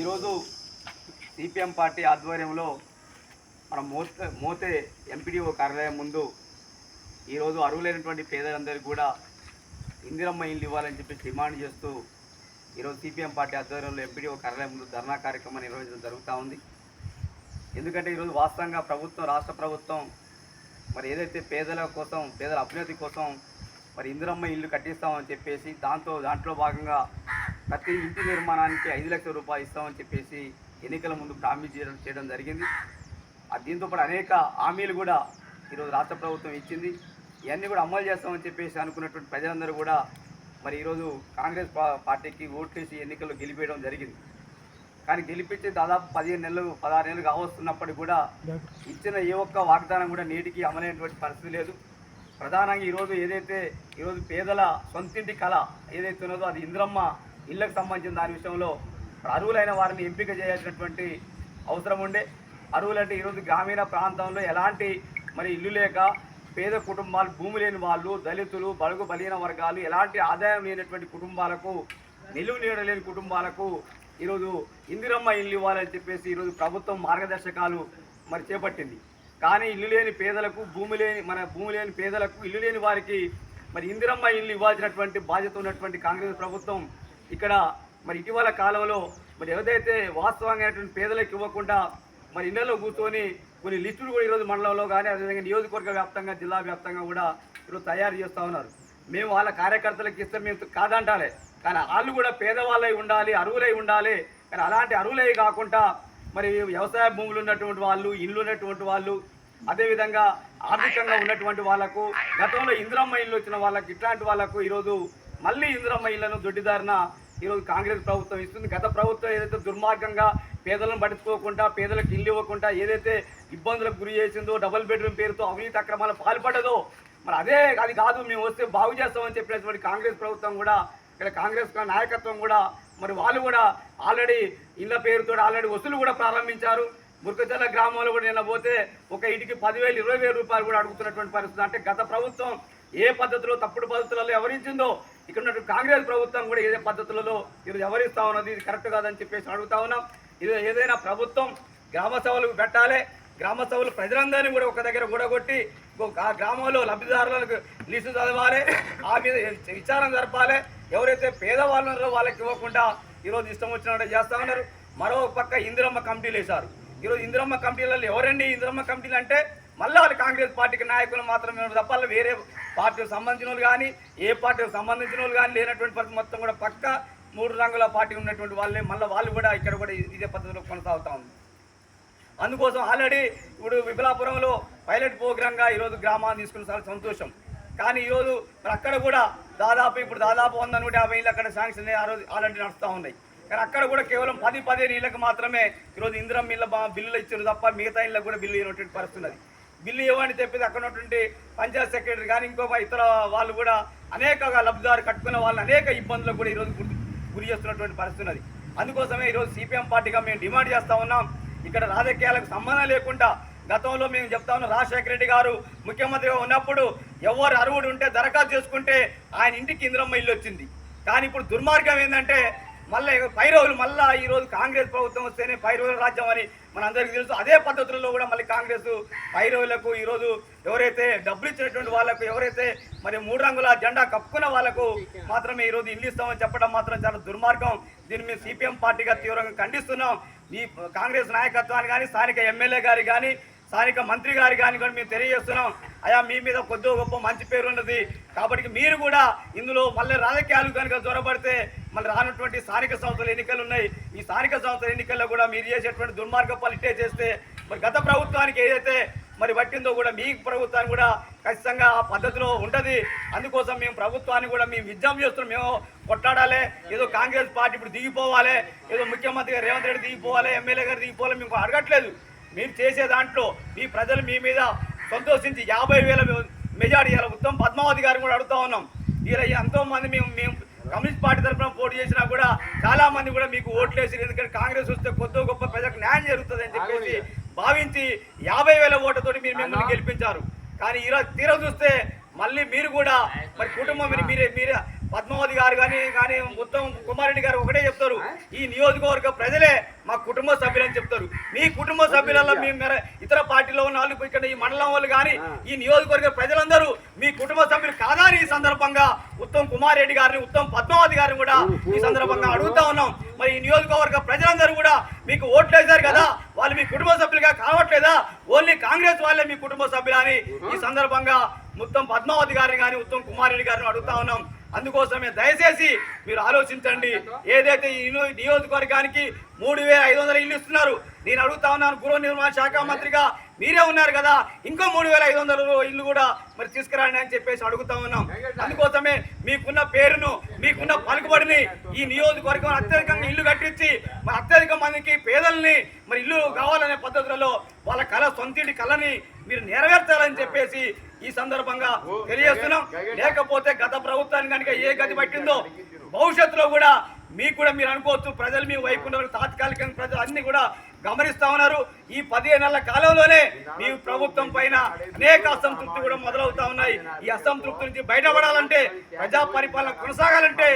ఈరోజు CPM party ఆధ్వర్యంలో మన మోతే మోతే ఎంపీడీఓ కార్యాలయం ముందు ఈరోజు అర్హులైనటువంటి పేదలందరికీ కూడా ఇందిరమ్మ ఇల్లు ఇవ్వాలని చెప్పి డిమాండ్ చేస్తూ ఈరోజు సిపిఎం పార్టీ ఆధ్వర్యంలో ఎంపీడీఓ కార్యాలయం ముందు ధర్నా కార్యక్రమం నిర్వహించడం జరుగుతూ ఉంది. ఎందుకంటే ఈరోజు వాస్తవంగా ప్రభుత్వం రాష్ట్ర ప్రభుత్వం మరి ఏదైతే పేదల కోసం పేదల అభ్యున్నతి కోసం మరి ఇందిరమ్మ ఇల్లు కట్టిస్తామని చెప్పేసి దాంతో దాంట్లో భాగంగా ప్రతి ఇంటి నిర్మాణానికి ఐదు లక్షల రూపాయలు ఇస్తామని చెప్పేసి ఎన్నికల ముందు ప్రామిస్ చేయడం చేయడం జరిగింది. దీంతో పాటు అనేక హామీలు కూడా ఈరోజు రాష్ట్ర ప్రభుత్వం ఇచ్చింది. ఇవన్నీ కూడా అమలు చేస్తామని చెప్పేసి అనుకున్నటువంటి ప్రజలందరూ కూడా మరి ఈరోజు కాంగ్రెస్ పా- పార్టీకి ఓట్లేసి ఎన్నికల్లో గెలిపేయడం జరిగింది. కానీ గెలిపించి దాదాపు పదిహేను నెలలు పదహారు నెలలు కావస్తున్నప్పటికీ కూడా ఇచ్చిన ఏ ఒక్క వాగ్దానం కూడా నేటికి అమలైనటువంటి పరిస్థితి లేదు. ప్రధానంగా ఈరోజు ఏదైతే ఈరోజు పేదల సొంతింటి కళ ఏదైతే ఉన్నదో అది ఇంద్రమ్మ ఇళ్ళకు సంబంధించిన దాని విషయంలో అర్హులైన వారిని ఎంపిక చేయాల్సినటువంటి అవసరం ఉండే. అర్హులంటే ఈరోజు గ్రామీణ ప్రాంతంలో ఎలాంటి మరి ఇల్లు లేక పేద కుటుంబాలు భూమి లేని వాళ్ళు దళితులు బడుగు బలహీన వర్గాలు ఎలాంటి ఆదాయం లేనటువంటి కుటుంబాలకు నిలువు నీడలేని కుటుంబాలకు ఈరోజు ఇందిరమ్మ ఇల్లు ఇవ్వాలని చెప్పేసి ఈరోజు ప్రభుత్వం మార్గదర్శకాలు మరి చేపట్టింది. కానీ ఇల్లు లేని పేదలకు భూమి లేని మన భూమి లేని పేదలకు ఇల్లు లేని వారికి మరి ఇందిరమ్మ ఇల్లు ఇవ్వాల్సినటువంటి బాధ్యత ఉన్నటువంటి కాంగ్రెస్ ప్రభుత్వం ఇక్కడ మరి ఇటీవల కాలంలో మరి ఏదైతే వాస్తవంగానటువంటి పేదలకు ఇవ్వకుండా మరి ఇళ్ళలో కూర్చొని కొన్ని లిస్టులు కూడా ఈరోజు మండలంలో కానీ అదేవిధంగా నియోజకవర్గ వ్యాప్తంగా జిల్లా వ్యాప్తంగా కూడా ఈరోజు తయారు చేస్తూ ఉన్నారు. మేము వాళ్ళ కార్యకర్తలకు ఇస్తే మేము కాదంటాలే. కానీ వాళ్ళు కూడా పేదవాళ్ళై ఉండాలి అరువులై ఉండాలి. కానీ అలాంటి అరువులై కాకుండా మరి వ్యవసాయ భూములు ఉన్నటువంటి వాళ్ళు ఇల్లు ఉన్నటువంటి వాళ్ళు అదేవిధంగా ఆర్థికంగా ఉన్నటువంటి వాళ్ళకు గతంలో ఇందిరమ్మ ఇల్లు వచ్చిన వాళ్ళకి ఇట్లాంటి వాళ్ళకు ఈరోజు మళ్ళీ ఇందిరమ్మ ఇళ్ళను దొడ్డిదారిన ఈరోజు కాంగ్రెస్ ప్రభుత్వం ఇస్తుంది. గత ప్రభుత్వం ఏదైతే దుర్మార్గంగా పేదలను పట్టించుకోకుండా పేదలకు ఇల్లు ఇవ్వకుండా ఏదైతే ఇబ్బందులకు గురి చేసిందో డబుల్ బెడ్రూమ్ పేరుతో అవినీతి అక్రమాలు పాల్పడదో మరి అదే అది కాదు మేము వస్తే బాగు చేస్తామని చెప్పినటువంటి కాంగ్రెస్ ప్రభుత్వం కూడా ఇక్కడ కాంగ్రెస్ నాయకత్వం కూడా మరి వాళ్ళు కూడా ఆల్రెడీ ఇళ్ళ పేరుతో ఆల్రెడీ వసూలు కూడా ప్రారంభించారు. మురుకచల్ల గ్రామంలో కూడా నిన్న పోతే ఒక ఇంటికి పదివేలు ఇరవై వేల రూపాయలు కూడా అడుగుతున్నటువంటి పరిస్థితి. అంటే గత ప్రభుత్వం ఏ పద్ధతిలో తప్పుడు పద్ధతులలో ఎవరించిందో ఇక్కడ ఉన్నటువంటి కాంగ్రెస్ ప్రభుత్వం కూడా ఏదే పద్ధతులలో ఈరోజు ఎవరిస్తా ఉన్నది? ఇది కరెక్ట్ కాదని చెప్పేసి అడుగుతా ఉన్నాం. ఇది ఏదైనా ప్రభుత్వం గ్రామ సభలకు పెట్టాలి. గ్రామ సభలు ప్రజలందరినీ కూడా ఒక దగ్గర కూడగొట్టి ఆ గ్రామంలో లబ్ధిదారులకు లిస్టు చదవాలి. ఆ మీద విచారణ జరపాలి. ఎవరైతే పేదవాళ్ళు ఉన్నారో వాళ్ళకి ఇవ్వకుండా ఈరోజు ఇష్టం వచ్చినట్టు చేస్తా ఉన్నారు. మరో పక్క ఇందిరమ్మ కమిటీలు వేశారు. ఈరోజు ఇందిరమ్మ కమిటీలలో ఎవరండి? ఇందిరమ్మ కమిటీలు అంటే మళ్ళీ వాళ్ళు కాంగ్రెస్ పార్టీకి నాయకులు మాత్రమే తప్ప వేరే పార్టీకి సంబంధించిన వాళ్ళు కానీ ఏ పార్టీకి సంబంధించిన వాళ్ళు కానీ లేనటువంటి పరిస్థితి మొత్తం కూడా పక్క మూడు రంగుల పార్టీ ఉన్నటువంటి వాళ్ళే. మళ్ళీ వాళ్ళు కూడా ఇక్కడ కూడా ఇదే పద్ధతిలో కొనసాగుతూ ఉంది. అందుకోసం ఆల్రెడీ ఇప్పుడు విపులాపురంలో పైలట్ ప్రోగ్రాంగా ఈరోజు గ్రామాన్ని తీసుకున్న చాలా సంతోషం. కానీ ఈరోజు మరి అక్కడ కూడా దాదాపు ఇప్పుడు దాదాపు వంద నూట యాభై ఇళ్ళు అక్కడ శాంక్షన్ ఆ రోజు ఆల్రెడీ నడుస్తూ ఉన్నాయి. కానీ అక్కడ కూడా కేవలం పది పదిహేను ఇళ్ళకి మాత్రమే ఈరోజు ఇందిరం ఇళ్ళ బిల్లులు ఇచ్చారు తప్ప మిగతా ఇళ్ళకి కూడా బిల్లు ఇవ్వనటువంటి పరిస్థితి బిల్లు ఇవ్వని చెప్పేసి అక్కడ ఉన్నటువంటి పంచాయత్ సెక్రటరీ కానీ ఇంకో ఇతర వాళ్ళు కూడా అనేక లబ్ధిదారు కట్టుకున్న వాళ్ళు అనేక ఇబ్బందులకు కూడా ఈరోజు గురి గురి చేస్తున్నటువంటి పరిస్థితి ఉన్నది. అందుకోసమే ఈరోజు సిపిఎం పార్టీగా మేము డిమాండ్ చేస్తూ ఉన్నాం. ఇక్కడ రాజకీయాలకు సంబంధం లేకుండా గతంలో మేము చెప్తా ఉన్నాం రాజశేఖర రెడ్డి గారు ముఖ్యమంత్రిగా ఉన్నప్పుడు ఎవరు అర్హుడు ఉంటే దరఖాస్తు చేసుకుంటే ఆయన ఇంటికి ఇంద్రమ్మ ఇల్లు వచ్చింది. కానీ ఇప్పుడు దుర్మార్గం ఏంటంటే మళ్ళీ పై రోజులు మళ్ళా ఈ రోజు కాంగ్రెస్ ప్రభుత్వం వస్తేనే పై రోజుల రాజ్యం అని మన అందరికి తెలుసు. అదే పద్ధతుల్లో కూడా మళ్ళీ కాంగ్రెస్ పై రోజులకు ఈరోజు ఎవరైతే డబ్బులు ఇచ్చినటువంటి వాళ్ళకు ఎవరైతే మరి మూడు రంగుల జెండా కప్పుకున్న వాళ్ళకు మాత్రమే ఈరోజు ఇల్లు ఇస్తామని చెప్పడం మాత్రం చాలా దుర్మార్గం. దీన్ని మేము సిపిఎం పార్టీగా తీవ్రంగా ఖండిస్తున్నాం. ఈ కాంగ్రెస్ నాయకత్వాన్ని కానీ స్థానిక ఎమ్మెల్యే గారి కానీ స్థానిక మంత్రి గారి కానీ కూడా మేము తెలియజేస్తున్నాం. అయా మీ మీద కొద్దిగా గొప్ప మంచి పేరు ఉన్నది. కాబట్టి మీరు కూడా ఇందులో మళ్ళీ రాజకీయాలు కనుక జ్వరపడితే మళ్ళీ రానటువంటి స్థానిక సంస్థల ఎన్నికలు ఉన్నాయి. ఈ స్థానిక సంస్థల ఎన్నికల్లో కూడా మీరు చేసేటువంటి దుర్మార్గ పలిటే చేస్తే మరి గత ప్రభుత్వానికి ఏదైతే మరి పట్టిందో కూడా మీ ప్రభుత్వాన్ని కూడా ఖచ్చితంగా ఆ పద్ధతిలో ఉంటుంది. అందుకోసం మేము ప్రభుత్వాన్ని కూడా మేము విజ్ఞప్తి చేస్తున్నాం. మేము కొట్లాడాలి. ఏదో కాంగ్రెస్ పార్టీ ఇప్పుడు దిగిపోవాలి. ఏదో ముఖ్యమంత్రి గారు రేవంత్ రెడ్డి దిగిపోవాలి ఎమ్మెల్యే గారు దిగిపోవాలి మేము అడగట్లేదు. మీరు చేసే దాంట్లో మీ ప్రజలు మీ మీద సంతోషించి యాభై వేల మెజార్టీ ఇవ్వాలి ఉత్తమ్ పద్మావతి గారిని కూడా అడుగుతా ఉన్నాం. ఇలా ఎంతోమంది మేము మేము కమ్యూనిస్ట్ పార్టీ తరఫున పోటీ చేసినా కూడా చాలా మంది కూడా మీకు ఓట్లు వేసి ఎందుకంటే కాంగ్రెస్ వస్తే కొద్ది గొప్ప ప్రజలకు న్యాయం జరుగుతుంది అని చెప్పేసి భావించి యాభై వేల ఓట్లతోటి మీరు మిమ్మల్ని గెలిపించారు. కానీ ఈరోజు తీరా చూస్తే మళ్ళీ మీరు కూడా మరి కుటుంబం మీరు మీరే పద్మావతి గారు కానీ కానీ ఉత్తమ్ కుమారెడ్డి గారు ఒకటే చెప్తారు. ఈ నియోజకవర్గ ప్రజలే మా కుటుంబ సభ్యులని చెప్తారు. మీ కుటుంబ సభ్యులలో మీ మెర- ఇతర పార్టీలో ఉన్న వాళ్ళు ఇక్కడ ఈ మండలం వాళ్ళు కానీ ఈ నియోజకవర్గ ప్రజలందరూ మీ కుటుంబ సభ్యులు కాదా అని ఈ సందర్భంగా ఉత్తమ్ కుమార్ రెడ్డి గారిని ఉత్తమ్ పద్మావతి గారిని కూడా ఈ సందర్భంగా అడుగుతా ఉన్నాం. మరి ఈ నియోజకవర్గ ప్రజలందరూ కూడా మీకు ఓట్లు వేశారు కదా వాళ్ళు మీ కుటుంబ సభ్యులుగా కావట్లేదా? ఓన్లీ కాంగ్రెస్ వాళ్ళే మీ కుటుంబ సభ్యులని ఈ సందర్భంగా ఉత్తమ్ పద్మావతి గారిని కానీ ఉత్తమ్ కుమార్ రెడ్డి గారిని అడుగుతా ఉన్నాం. అందుకోసమే దయచేసి మీరు ఆలోచించండి. ఏదైతే ఈ నియో- నియోజకవర్గానికి మూడు వేల ఐదు వందల ఇల్లు ఇస్తున్నారు. నేను అడుగుతా ఉన్నాను గృహ నిర్మాణ శాఖ మంత్రిగా. మీరే ఉన్నారు కదా ఇంకో మూడు వేల ఐదు వందల ఇల్లు కూడా మరి తీసుకురండి అని చెప్పేసి అడుగుతా ఉన్నాం. అందుకోసమే మీకున్న పేరును మీకున్న పలుకుబడిని ఈ నియోజకవర్గం అత్యధికంగా ఇల్లు కట్టించి మరి అత్యధిక మందికి పేదల్ని మరి ఇల్లు కావాలనే పద్ధతులలో వాళ్ళ కళ సొంతింటి కళని మీరు నెరవేర్చాలని చెప్పేసి ఈ సందర్భంగా తెలియజేస్తున్నాం. లేకపోతే గత ప్రభుత్వాన్ని కనుక ఏ గతి పట్టిందో భవిష్యత్తులో కూడా మీకు కూడా మీరు అనుకోవచ్చు ప్రజలు మీ వైపు ఉన్న తాత్కాలికంగా ప్రజలు అన్ని కూడా గమనిస్తా ఉన్నారు. ఈ పదిహేను నెలల కాలంలోనే మీ ప్రభుత్వం పైన అనేక అసంతృప్తి కూడా మొదలవుతా ఉన్నాయి. ఈ అసంతృప్తి నుంచి బయటపడాలంటే ప్రజా పరిపాలన కొనసాగాలంటే